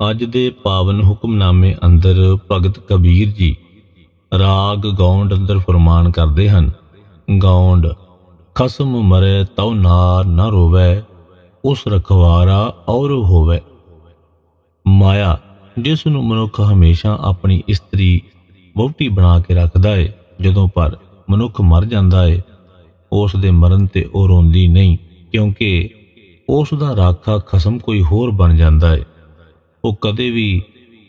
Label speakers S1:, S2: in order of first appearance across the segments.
S1: ਅੱਜ ਦੇ ਪਾਵਨ ਹੁਕਮਨਾਮੇ ਅੰਦਰ ਭਗਤ ਕਬੀਰ ਜੀ ਰਾਗ ਗੌਂਡ ਅੰਦਰ ਫਰਮਾਨ ਕਰਦੇ ਹਨ, ਗੌਂਡ, ਖਸਮ ਮਰੇ ਤਉ ਨਾਰ ਨ ਰੋਵੇ, ਉਸ ਰਖਵਾਰਾ ਔਰ ਹੋਵੇ। ਮਾਇਆ, ਜਿਸ ਨੂੰ ਮਨੁੱਖ ਹਮੇਸ਼ਾ ਆਪਣੀ ਇਸਤਰੀ ਵਹੁਟੀ ਬਣਾ ਕੇ ਰੱਖਦਾ ਏ, ਜਦੋਂ ਪਰ ਮਨੁੱਖ ਮਰ ਜਾਂਦਾ ਏ, ਉਸ ਦੇ ਮਰਨ ਤੇ ਉਹ ਰੋਂਦੀ ਨਹੀਂ, ਕਿਉਂਕਿ ਉਸ ਦਾ ਰਾਖਾ ਖਸਮ ਕੋਈ ਹੋਰ ਬਣ ਜਾਂਦਾ ਏ। ਉਹ ਕਦੇ ਵੀ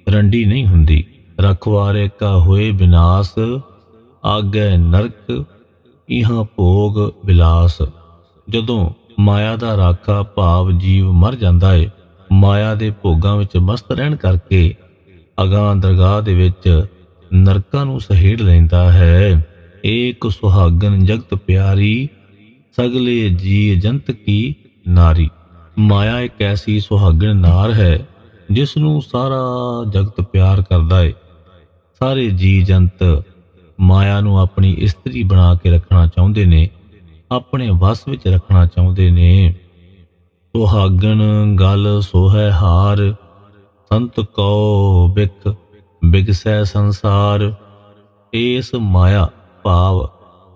S1: ਰੰਡੀ ਨਹੀਂ ਹੁੰਦੀ। ਰਖਵਾਰੇ ਕਾ ਹੋਏ ਵਿਨਾਸ਼ ਆਗੇ ਨਰਕ, ਇਹਾਂ ਭੋਗ ਵਿਲਾਸ ਜਦੋਂ ਮਾਇਆ ਦਾ ਰਾਖਾ ਭਾਵ ਜੀਵ ਮਰ ਜਾਂਦਾ ਏ, ਮਾਇਆ ਦੇ ਭੋਗਾਂ ਵਿੱਚ ਮਸਤ ਰਹਿਣ ਕਰਕੇ ਅਗਾਂ ਦਰਗਾਹ ਦੇ ਵਿੱਚ ਨਰਕਾਂ ਨੂੰ ਸਹੇੜ ਲੈਂਦਾ ਹੈ। ਏਕ ਸੁਹਾਗਨ ਜਗਤ ਪਿਆਰੀ, ਸਗਲੇ ਜੀ ਜੰਤ ਕੀ ਨਾਰੀ। ਮਾਇਆ ਇੱਕ ਐਸੀ ਸੁਹਾਗਣ ਨਾਰ ਹੈ ਜਿਸ ਨੂੰ ਸਾਰਾ ਜਗਤ ਪਿਆਰ ਕਰਦਾ ਏ। ਸਾਰੇ ਜੀ ਜੰਤ ਮਾਇਆ ਨੂੰ ਆਪਣੀ ਇਸਤਰੀ ਬਣਾ ਕੇ ਰੱਖਣਾ ਚਾਹੁੰਦੇ ਨੇ, ਆਪਣੇ ਵਸ ਵਿੱਚ ਰੱਖਣਾ ਚਾਹੁੰਦੇ ਨੇ। ਸੁਹਾਗਣ ਗਲ ਸੋਹੈ ਹਾਰ, ਸੰਤ ਕੋ ਬਿਕ ਬਿਗਸੈ ਸੰਸਾਰ। ਇਸ ਮਾਇਆ ਭਾਵ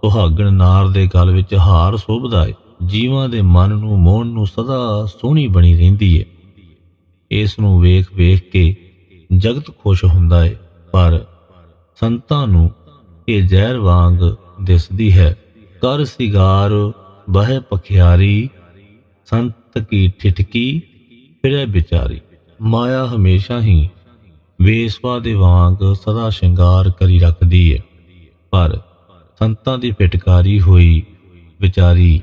S1: ਸੁਹਾਗਣ ਨਾਰ ਦੇ ਗਲ ਵਿੱਚ ਹਾਰ ਸ਼ੋਭਦਾ ਏ। ਜੀਵਾਂ ਦੇ ਮਨ ਨੂੰ ਮੋਹਨ ਨੂੰ ਸਦਾ ਸੋਹਣੀ ਬਣੀ ਰਹਿੰਦੀ ਏ। ਇਸ ਨੂੰ ਵੇਖ ਵੇਖ ਕੇ ਜਗਤ ਖੁਸ਼ ਹੁੰਦਾ ਹੈ ਪਰ ਸੰਤਾਂ ਨੂੰ ਇਹ ਜ਼ਹਿਰ ਵਾਂਗ ਦਿਸਦੀ ਹੈ। ਕਰ ਸਿਗਾਰ, ਬਹਿ ਪਖਿਆਰੀ, ਸੰਤ ਕੀ ਠਿਠਕੀ, ਫਿਰੇ ਵਿਚਾਰੀ। ਮਾਇਆ ਹਮੇਸ਼ਾ ਹੀ ਵੇਸਵਾ ਦੇ ਵਾਂਗ ਸਦਾ ਸ਼ਿੰਗਾਰ ਕਰੀ ਰੱਖਦੀ ਹੈ ਪਰ ਸੰਤਾਂ ਦੀ ਫਟਕਾਰੀ ਹੋਈ ਵਿਚਾਰੀ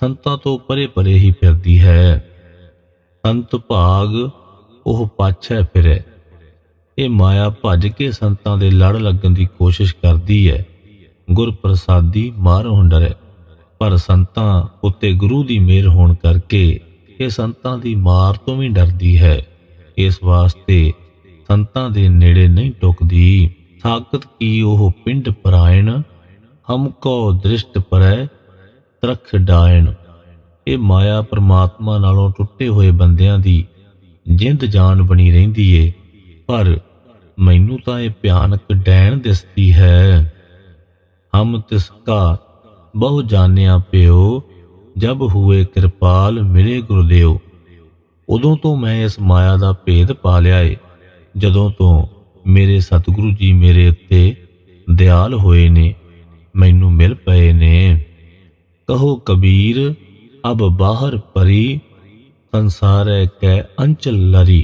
S1: ਸੰਤਾਂ ਤੋਂ ਪਰੇ ਪਰੇ ਹੀ ਫਿਰਦੀ ਹੈ। ਸੰਤ ਭਾਗ ਉਹ ਪਾਛੈ ਫਿਰੇ। ਇਹ ਮਾਇਆ ਭੱਜ ਕੇ ਸੰਤਾਂ ਦੇ ਲੜ ਲੱਗਣ ਦੀ ਕੋਸ਼ਿਸ਼ ਕਰਦੀ ਹੈ ਗੁਰ ਪ੍ਰਸਾਦੀ ਮਾਰ ਹੁੰਡਰੇ ਪਰ ਸੰਤਾਂ ਉੱਤੇ ਗੁਰੂ ਦੀ ਮਿਹਰ ਹੋਣ ਕਰਕੇ ਇਹ ਸੰਤਾਂ ਦੀ ਮਾਰ ਤੋਂ ਵੀ ਡਰਦੀ ਹੈ। ਇਸ ਵਾਸਤੇ ਸੰਤਾਂ ਦੇ ਨੇੜੇ ਨਹੀਂ ਟੁਕਦੀ। ਤਾਕਤ ਕੀ ਉਹ ਪਿੰਡ ਪਰਾਇਣ? ਹਮਕੋ ਦ੍ਰਿਸ਼ਟ ਪਰੈ, ਤਰਖ ਡਾਇਣ। ਇਹ ਮਾਇਆ ਪ੍ਰਮਾਤਮਾ ਨਾਲੋਂ ਟੁੱਟੇ ਹੋਏ ਬੰਦਿਆਂ ਦੀ ਜਿੰਦ ਜਾਨ ਬਣੀ ਰਹਿੰਦੀ ਏ, ਪਰ ਮੈਨੂੰ ਤਾਂ ਇਹ ਭਿਆਨਕ ਡੈਣ ਦਿਸਦੀ ਹੈ। ਹਮ ਤਿਸਕਾ, ਬਹੁ ਜਾਣਿਆ ਪਿਓ, ਜਬ ਹੋਏ ਕਿਰਪਾਲ ਮਿਲੇ ਗੁਰਦੇਵ। ਉਦੋਂ ਤੋਂ ਮੈਂ ਇਸ ਮਾਇਆ ਦਾ ਭੇਦ ਪਾ ਲਿਆ ਏ, ਜਦੋਂ ਤੋਂ ਮੇਰੇ ਸਤਿਗੁਰੂ ਜੀ ਮੇਰੇ ਉੱਤੇ ਦਿਆਲ ਹੋਏ ਨੇ, ਮੈਨੂੰ ਮਿਲ ਪਏ ਨੇ। ਕਹੋ ਕਬੀਰ, ਅਬ ਬਾਹਰ ਪਰੀ ਸੰਸਾਰੈ ਕੈ ਅੰਚਲ ਲਰੀ।